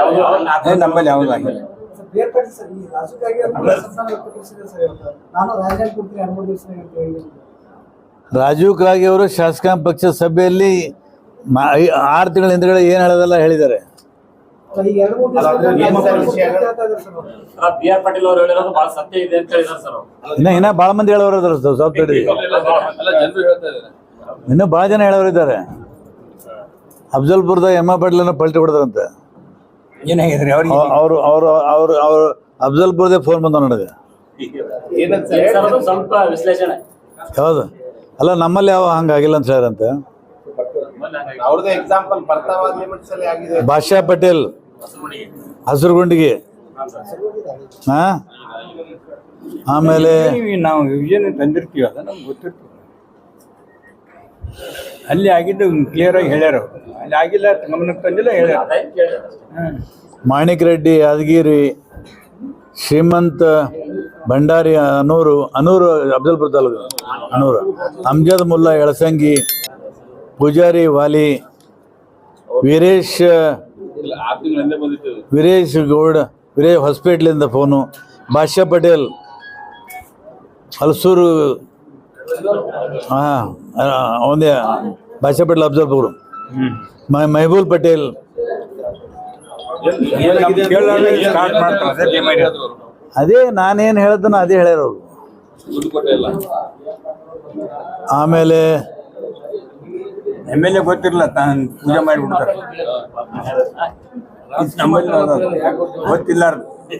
ಏ, ನಮ್ಮಲ್ಲಿ ಯಾವ್ದು ಆಗಿಲ್ಲ. ರಾಜೀವ್ ಕ್ರಾಗಿ ಅವರು ಶಾಸಕಾಂಗ ಪಕ್ಷದ ಸಭೆಯಲ್ಲಿ ಮಾ- ಆರು ತಿಂಗಳ ಹಿಂದ್ಗಡೆ ಏನು ಹೇಳೋದಲ್ಲ ಹೇಳಿದ್ದಾರೆ. ಇನ್ನು ಬಹಳ ಸತ್ಯ ಇದೆ ಅಂತ ಹೇಳಿದಾರೆ ಸರ್ ಅವ್ರು. ಇನ್ನ ಇನ್ನ ಭಾಳ ಮಂದಿ ಹೇಳೋರು ಇದಾರೆ ಬಹಳ ತಡಿ ಇನ್ನೂ ಭಾಳ ಜನ ಹೇಳೋರು ಇದ್ದಾರೆ. ಅಫ್ಜಲ್ಪುರದ ಎಮ್ಮ ಪಾಟೀಲನ್ನ ಪಲ್ಟಿ ಹೊಡೆದ್ರಂತೆ. ಏನಾಗಿದ್ರಿ ಅವ್ರಿಗೆ? ಅವರು ಅವರು ಅವರು ಅವರು ಅಫ್ಜಲ್ಪುರದೇ ಫೋನ್ ಬಂದ ನನಗೆ. ಸರ್ ಅದು ಸ್ವಲ್ಪ ವಿಶ್ಲೇಷಣೆ. ಹೌದು. ಅಲ್ಲ ನಮ್ಮಲ್ಲಿ ಯಾವ ಹಂಗಾಗಿಲ್ಲ ಅಂತ ಆಗಿದೆ. ಭಾಷಾ ಪಟೇಲ್ ಹಸಿರುಗುಂಡಿಗೆ. ಹಾ? ಆಮೇಲೆ ನಾವು ಏನು ತಂದಿರ್ತೀವಿ ಅದ ನಮ್ಗೆ ಗೊತ್ತಿರ್ತೀವಿ. ಅಲ್ಲಿ ಆಗಿದ್ದು ಕ್ಲಿಯರ್ ಆಗಿ ಹೇಳ್ಯಾರ. ಅಲ್ಲಿ ಆಗಿಲ್ಲ, ಗಮನಕ್ಕೆ ತಂದಿಲ್ಲ, ಹೇಳ್ಯಾರ ಮಾಣಿಕ್ ರೆಡ್ಡಿ, ಯಾದಗಿರಿ, ಶ್ರೀಮಂತ ಭಂಡಾರಿ ಅನೂರು ಅನೂರು ಅಬ್ದುಲ್ ತಾಲೂಕು, ಅನೂರು ಅಮ್ಜದ್ ಮುಲ್ಲಾ ಎಳಸಂಗಿ, ಪೂಜಾರಿ ವಾಲಿ, ವೀರೇಶ್ ವೀರೇಶ್ ಗೌಡ, ವೀರೇಶ್ ಹಾಸ್ಪಿಟ್ಲಿಂದ ಫೋನು ಭಾಷ್ಯ ಪಟೇಲ್, ಹಲಸೂರು ಹಾಂ ಒಂದೇ ಭಾಷ್ಯ ಪಟೇಲ್ ಅಫ್ಜಲ್ಪುರ ಮೈ ಮೈಬೂಲ್ ಪಟೇಲ್. ಅದೇ ನಾನೇನು ಹೇಳ್ದನೋ ಅದೇ ಹೇಳ್ಯಾರ ಅವರು. ಆಮೇಲೆ ಎಂ ಎಲ್ ಎ ಗೊತ್ತಿರಲ್ಲ ತಾನು ಪೂಜೆ ಮಾಡಿಬಿಡ್ತಾರೆ. ಗೊತ್ತಿಲ್ಲ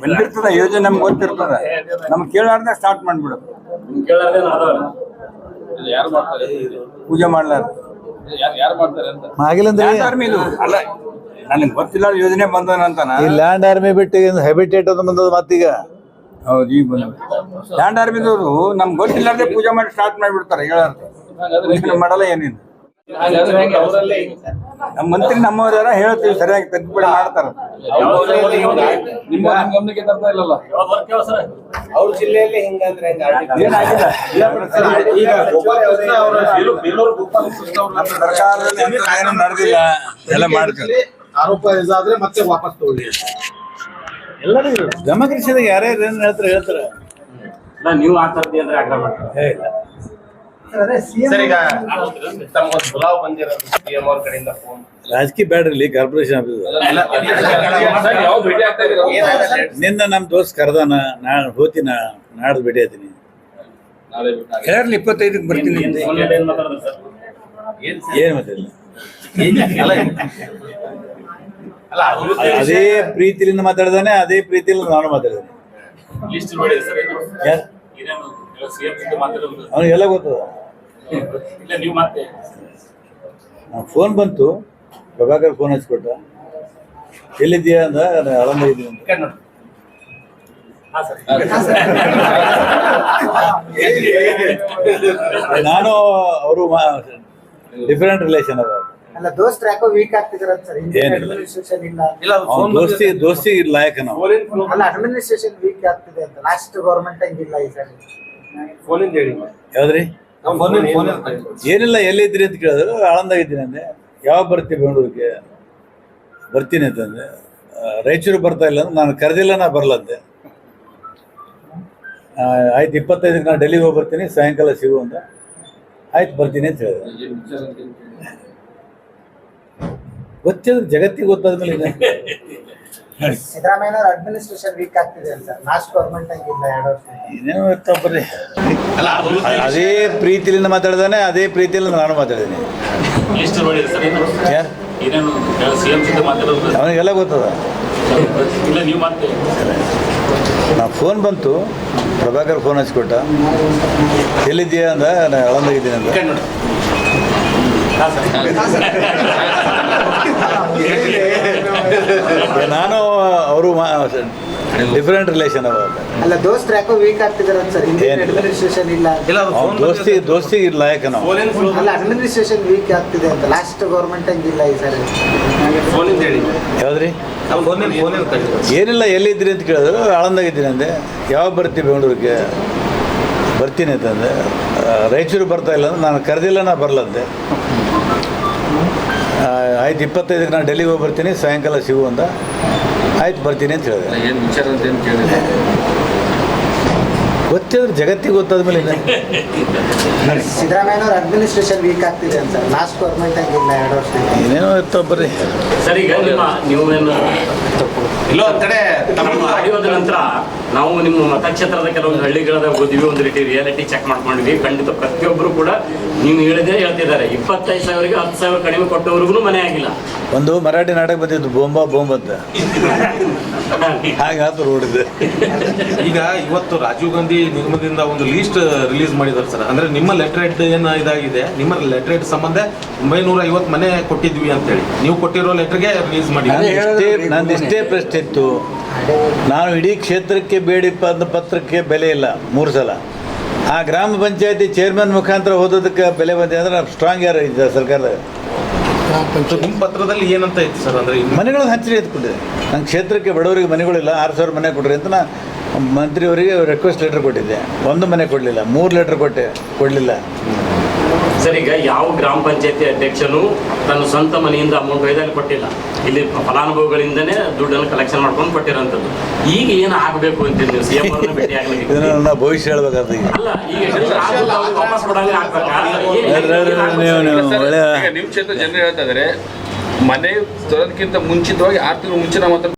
ಬಂದಿರ್ತದ, ಯೋಜನೆ ನಮ್ಗೆ ಗೊತ್ತಿರ್ತದ. ನಮ್ಗೆ ಕೇಳಾರ್ದೆ ಸ್ಟಾರ್ಟ್ ಮಾಡ್ಬಿಡೋದು ಕೇಳಾರ್ದೆ ಅದಾವ ಪೂಜೆ ಮಾಡ್ಲಾರ ಅಂದ್ರೆ ಲ್ಯಾಂಡ್ ಆರ್ಮಿ ಇದು. ಅಲ್ಲ ನನಗೆ ಗೊತ್ತಿಲ್ಲ ಯೋಜನೆ ಬಂದನಂತಾನ ಈ ಲ್ಯಾಂಡ್ ಆರ್ಮಿ ಬಿಟ್ಟು ಹೆಬಿಟೇಟ್ ಅಂತ ಬಂದದ ಮತ್ತೀಗ. ಹೌದು ಈಗ ಬಂದ ಲ್ಯಾಂಡ್ ಆರ್ಮಿದವರು ನಮ್ಗೆ ಗೊತ್ತಿಲ್ಲಾರ್ದೆ ಪೂಜೆ ಮಾಡಿ ಸ್ಟಾರ್ಟ್ ಮಾಡಿಬಿಡ್ತಾರೆ ಹೇಳಾರ್ದು. ಮಾಡಲ್ಲ ಏನೇನು ನಮ್ಮ ಮಂತ್ರಿ ನಮ್ಮವರ ಹೇಳ್ತೀವಿ ಸರಿಯಾಗಿ ತಿದ್ದುಪಡಿ ಮಾಡ್ತಾರ. ಅವ್ರ ಜಿಲ್ಲೆಯಲ್ಲಿ ಹಿಂಗಂದ್ರೆ ನಡೆದಿಲ್ಲ. ಎಲ್ಲ ಮಾಡ್ತಾರೆ. ಆರೋಪ ಇದಾದ್ರೆ ಮತ್ತೆ ವಾಪಸ್ ತಗೊಳ್ಳಿ. ಎಲ್ಲರೂ ಡೆಮೋಕ್ರಸಿದಾಗ ಯಾರ್ಯಾರು ಏನು ಹೇಳ್ತಾರೆ ಹೇಳ್ತಾರೆ. ನೀವು ಆ ಥರದ್ದು ಅಂದ್ರೆ ಆಗ್ರಹ ಮಾಡ್ತಾರೆ ಈಗ ತಮ್ಗೊಂದು ಬುಲಾವ್ ಬಂದಿರೋದು ಸಿಎಂ ಅವ್ರ ಕಡೆಯಿಂದ ಫೋನ್ ರಾಜಕೀಯ ಬ್ಯಾಡ್ರಿ ಕಾರ್ಪೊರೇಷನ್ ಆಫೀಸ್ ನಿನ್ನ ನಮ್ಮ ದೋಸ್ತ್ ಕರ್ದಾನ ನಾನು ಹೋತಿನ ನಾಡ್ದು ಭೇಟಿ ಆತೀನಿ ಹೇಳರ್ಲಿ ಇಪ್ಪತ್ತೈದಕ್ಕೆ ಬರ್ತೀನಿ ಏನ್ ಮಾತಾಡಿದ್ರು ಸರ್ ಏನು ಮಾತಿಲ್ಲ ಅಲ್ಲ ಅಭಿವೃದ್ಧಿ ಅದೇ ಪ್ರೀತಿಲಿಂದ ಮಾತಾಡ್ದಾನೆ ಅದೇ ಪ್ರೀತಿಲಿಂದ ನಾನು ಮಾತಾಡಿದ್ದೇನೆ ಲಿಸ್ಟ್ ನೋಡಿದೆ ಸರ್ ಯಾರು ಸಿಎಂ ಜೊತೆ ಮಾತಾಡೋದು ಅವನಿಗೆಲ್ಲ ಗೊತ್ತದ ಇಲ್ಲ ನೀವು ಮತ್ತೆ. ಫೋನ್ ಬಂತು. ಪ್ರಭಾಕರ್ ಫೋನ್ ಹಚ್ಕೊಟ್ಟ ಎಲ್ಲಿದ್ದೀಯಾ ಅಂದ ನಾನು ಆರಾಮ ಇದ್ದೀನಿ ಅಂತ. ನಾನು ಅವರು ಡಿಫರೆಂಟ್ ರಿಲೇಷನ್ ಅದ ಅಲ್ಲ ದೋಸ್ತ್ರ ಯಾಕೋ ವೀಕ್ ಆಗ್ತಿದಾರೆ ಸರ್. ಅಡ್ಮಿನಿಸ್ಟ್ರೇಷನ್ ಇಲ್ಲ ಇಲ್ಲ ಅವ್ನ್ ಫೋನ್ ದೋಸ್ತಿ ದೋಸ್ತಿ ಲಾಯಕ ನಾವು. ಅಲ್ಲ ಅಡ್ಮಿನಿಸ್ಟ್ರೇಷನ್ ವೀಕ್ ಆಗ್ತಿದೆ ಅಂತ. ಲಾಸ್ಟ್ ಗೌರ್ಮೆಂಟ್ ಹಂಗಿಲ್ಲ ಈ ಸರಿ. ಫೋನಿಂದ ಹೇಳಿ. ಯಾವ್ದ್ರಿ? ಏನಿಲ್ಲ ಎಲ್ಲಿದ್ರಿ ಅಂತ ಕೇಳಿದ್ರು. ಆಳಂದಾಗಿದ್ದೀನಿ ಅಂದೆ. ಯಾವಾಗ ಬರ್ತೀವಿ ಬೆಂಗಳೂರಿಗೆ? ಬರ್ತೀನಿ ಅಂತಂದೆ ರೈಚೂರು ರಾಯಚೂರು ಬರ್ತಾ ಇಲ್ಲ ಅಂದ್ರೆ ನಾನು ಕರೆದಿಲ್ಲ ನಾ ಬರಲಂತೆ ಆ, ಆಯ್ತು ಇಪ್ಪತ್ತೈದಕ್ಕೆ ನಾನು ಡೆಲ್ಲಿಗೆ ಹೋಗಿ ಬರ್ತೀನಿ ಸಾಯಂಕಾಲ ಸಿಗು ಅಂತ. ಆಯ್ತು ಬರ್ತೀನಿ ಅಂತ ಹೇಳಿದೆ ಗೊತ್ತಿದ್ರೆ ಜಗತ್ತಿಗೆ ಗೊತ್ತಾದ್ಮೇಲೆ ಅಡ್ಮಿನಿಸ್ಟ್ರೇಷನ್ ವೀಕ್ ಆಗ್ತಿದೆ ಅಂತ. ಲಾಸ್ಟ್ ಗೌರ್ಮೆಂಟ್ ಹಂಗಿಲ್ಲ ಎರಡು ವರ್ಷ. ಏನೇನೋ ಇರ್ತಾವ ಬರ್ರಿ. ಅದೇ ಪ್ರೀತಿಲಿಂದ ಮಾತಾಡ್ದಾನೆ ಅದೇ ಪ್ರೀತಿಲಿಂದ ನಾನು ಮಾತಾಡಿದ್ದೀನಿ. ಲಿಸ್ಟ್ ನೋಡಿದೆ ಸರ್ ಏನು? ಯಾರು ಸಿಎಂ ಜೊತೆ ಮಾತಾಡೋದು? ಅವನಿಗೆಲ್ಲ ಗೊತ್ತದ. ಇಲ್ಲ ನೀವು ಮತ್ತೆ ನಾ ಫೋನ್ ಬಂತು ಪ್ರಭಾಕರ್ ಫೋನ್ ಹಚ್ಕೊಟ್ಟ ಎಲ್ಲಿದ್ದೀಯಾ ಅಂದ ನಾನು ಆಳಂದಾಗಿದ್ದೀನಿ ಅಂತ. ನಾನು ಅವರು ಡಿಫರೆಂಟ್ ರಿಲೇಷನ್ ಅಲ್ಲ ದೋಸ್ತ್ರ ಯಾಕೋ ವೀಕ್ ಆಗ್ತಿದಾರೆ ಸರ್. ಅಡ್ಮಿನಿಸ್ಟ್ರೇಷನ್ ಇಲ್ಲ ಯಾಕೆ ದೋಸ್ತಿ ದೋಸ್ತಿಗೆ ಲಾಯಕ ನಾವು? ಅಲ್ಲ ಅಡ್ಮಿನಿಸ್ಟ್ರೇಷನ್ ವೀಕ್ ಆಗ್ತಿದೆ ಅಂತ. ಲಾಸ್ಟ್ ಗೌರ್ಮೆಂಟ್ ಹಂಗಿಲ್ಲ ಈ ಸರಿ ಯಾವ್ದ್ರಿ? ಏನಿಲ್ಲ ಎಲ್ಲಿದ್ದೀರಿ ಅಂತ ಕೇಳಿದ್ರು ಆಳಂದಾಗಿದ್ದೀನಿ ಅಂದೆ. ಯಾವಾಗ ಬರ್ತೀವಿ ಬೆಂಗಳೂರಿಗೆ? ಬರ್ತೀನಿ ಅಂತಂದೆ ರಾಯಚೂರು ಬರ್ತಾ ಇಲ್ಲ ಅಂದ್ರೆ ನಾನು ಕರೆದಿಲ್ಲ ನಾ ಬರಲಂತೆ ಆಯ್ತು ಇಪ್ಪತ್ತೈದಕ್ಕೆ ನಾನು ಡೆಲ್ಲಿಗೆ ಹೋಗಿ ಬರ್ತೀನಿ ಸಾಯಂಕಾಲ ಸಿಗು ಅಂತ. ಆಯ್ತು ಬರ್ತೀನಿ ಅಂತ ಹೇಳಿದೆ ಏನು ವಿಚಾರ ಅಂತ ಏನು ಕೇಳಿಲ್ಲ. ಗೊತ್ತಿದ್ರೆ ಜಗತ್ತಿಗೆ ಗೊತ್ತಾದ ಮೇಲೆ ಸಿದ್ದರಾಮಯ್ಯನವ್ರ ಅಡ್ಮಿನಿಸ್ಟ್ರೇಷನ್ ವೀಕ್ ಆಗ್ತಿದೆ ಅಂತ. ಲಾಸ್ಟ್ ಗೌರ್ಮೆಂಟ್ ಆಗಿಲ್ಲ ಎರಡು ವರ್ಷ ಏನೇನೋ ಇರ್ತಾವ ಬರ್ರಿ. ಸರಿ ಈಗ ನಿಮ್ಮ ನೀವೇನು ಇಲ್ಲೋ ಒಂದ್ ಕಡೆ ನಮ್ಮ ಆಡಿಯೋದ ನಂತರ ನಾವು ನಿಮ್ಮ ಮತಕ್ಷೇತ್ರದ ಕೆಲವೊಂದು ಹಳ್ಳಿಗಳದ ಹೋದ್ವಿ ಒಂದು ರೀತಿ ರಿಯಾಲಿಟಿ ಚೆಕ್ ಮಾಡ್ಕೊಂಡ್ವಿ. ಖಂಡಿತ ಪ್ರತಿಯೊಬ್ಬರು ಕೂಡ ನೀವು ಹೇಳಿದ್ರೆ ಹೇಳ್ತಿದ್ದಾರೆ. ಇಪ್ಪತ್ತೈದು ಸಾವಿರಕ್ಕೆ ಹತ್ತು ಸಾವಿರ ಕಡಿಮೆ ಕೊಟ್ಟವ್ರಿಗೂ ಮನೆ ಆಗಿಲ್ಲ. ಒಂದು ಮರಾಠಿ ನಾಟಕ ಬಂದಿದ್ದು ಬೋಂಬಾ ಬೋಂಬ್ ಅಂತ. ಹಾಗೆ ಆತು ರೋಡಿದೆ ಈಗ ಇವತ್ತು ರಾಜೀವ್ ಗಾಂಧಿ ನಿಗಮದಿಂದ ಒಂದು ಲೀಸ್ಟ್ ರಿಲೀಸ್ ಮಾಡಿದ್ದಾರೆ ಸರ್. ಅಂದ್ರೆ ನಿಮ್ಮ ಲೆಟ್ರೇಟ್ ಏನು ಇದಾಗಿದೆ? ನಿಮ್ಮ ಲೆಟ್ರೇಟ್ ಸಂಬಂಧ ಒಂಬೈನೂರ ಐವತ್ತು ಮನೆ ಕೊಟ್ಟಿದ್ವಿ ಅಂತೇಳಿ. ನೀವು ಕೊಟ್ಟಿರೋ ಲೆಟರ್ಗೆ ರಿಲೀಸ್ ಮಾಡಿ. ನಾನು ಇಷ್ಟೇ ನಂದು ಇಷ್ಟೇ ಪ್ರಶ್ನೆ ಇತ್ತು. ನಾನು ಇಡೀ ಕ್ಷೇತ್ರಕ್ಕೆ ಬೇಡಿ ಅಂದ ಪತ್ರಕ್ಕೆ ಬೆಲೆ ಇಲ್ಲ ಮೂರು ಸಲ. ಆ ಗ್ರಾಮ ಪಂಚಾಯತಿ ಚೇರ್ಮನ್ ಮುಖಾಂತರ ಓದೋದಕ್ಕೆ ಬೆಲೆ ಬಂದಿದೆ ಅಂದ್ರೆ ನಾವು ಸ್ಟ್ರಾಂಗ್ ಯಾರು ಇದ್ದ ಸರ್ಕಾರದ ನಿಮ್ಮ ಪತ್ರದಲ್ಲಿ ಏನಂತ ಇತ್ತು ಸರ್ ಅಂದ್ರೆ ಮನೆಗಳು ಹಂಚಿರಿ ಎತ್ಕೊಂಡಿದೆ. ನನ್ನ ಕ್ಷೇತ್ರಕ್ಕೆ ಬಡವರಿಗೆ ಮನೆಗಳಿಲ್ಲ ಆರು ಸಾವಿರ ಮನೆ ಕೊಡ್ರಿ ಅಂತ ನಾ ಮಂತ್ರಿಯವರಿಗೆ ರಿಕ್ವೆಸ್ಟ್ ಲೆಟರ್ ಕೊಟ್ಟಿದ್ದೆ. ಒಂದು ಮನೆ ಕೊಡಲಿಲ್ಲ ಮೂರು ಲೆಟರ್ ಕೊಟ್ಟೆ ಕೊಡಲಿಲ್ಲ. ಸರ್ ಈಗ ಯಾವ ಗ್ರಾಮ ಪಂಚಾಯತಿ ಅಧ್ಯಕ್ಷನು ತನ್ನ ಸ್ವಂತ ಮನೆಯಿಂದ ಅಮೌಂಟ್ ಒಯ್ದಲ್ಲಿ ಕೊಟ್ಟಿಲ್ಲ. ಇಲ್ಲಿ ಫಲಾನುಭವಿಗಳಿಂದನೇ ದುಡ್ಡನ್ನು ಕಲೆಕ್ಷನ್ ಮಾಡ್ಕೊಂಡು ಕೊಟ್ಟಿರೋಂಥದ್ದು. ಈಗ ಏನು ಆಗಬೇಕು ಅಂತ ನೀವು ಸಿ ಎಂ ಅವ್ರನ್ನ ಭೇಟಿ ಆಗಲಿಕ್ಕೆ ಭವಿಷ್ಯ ಹೇಳ್ಬೇಕಾದ್ರೆ ಅಲ್ಲ ಈಗ ವಾಪಸ್ ಕೊಡಂಗೆ ಆಗ್ಬೇಕಾ? ನಿಮ್ಮ ಕ್ಷೇತ್ರ ಜನರು ಹೇಳ್ತಾ ಇದ್ದಾರೆ ಮನೆ ತರೋದಕ್ಕಿಂತ ಮುಂಚಿತವಾಗಿ ಆರು ತಿಂಗಳು ಮುಂಚೆ ನಾವು ಮಾತ್ರ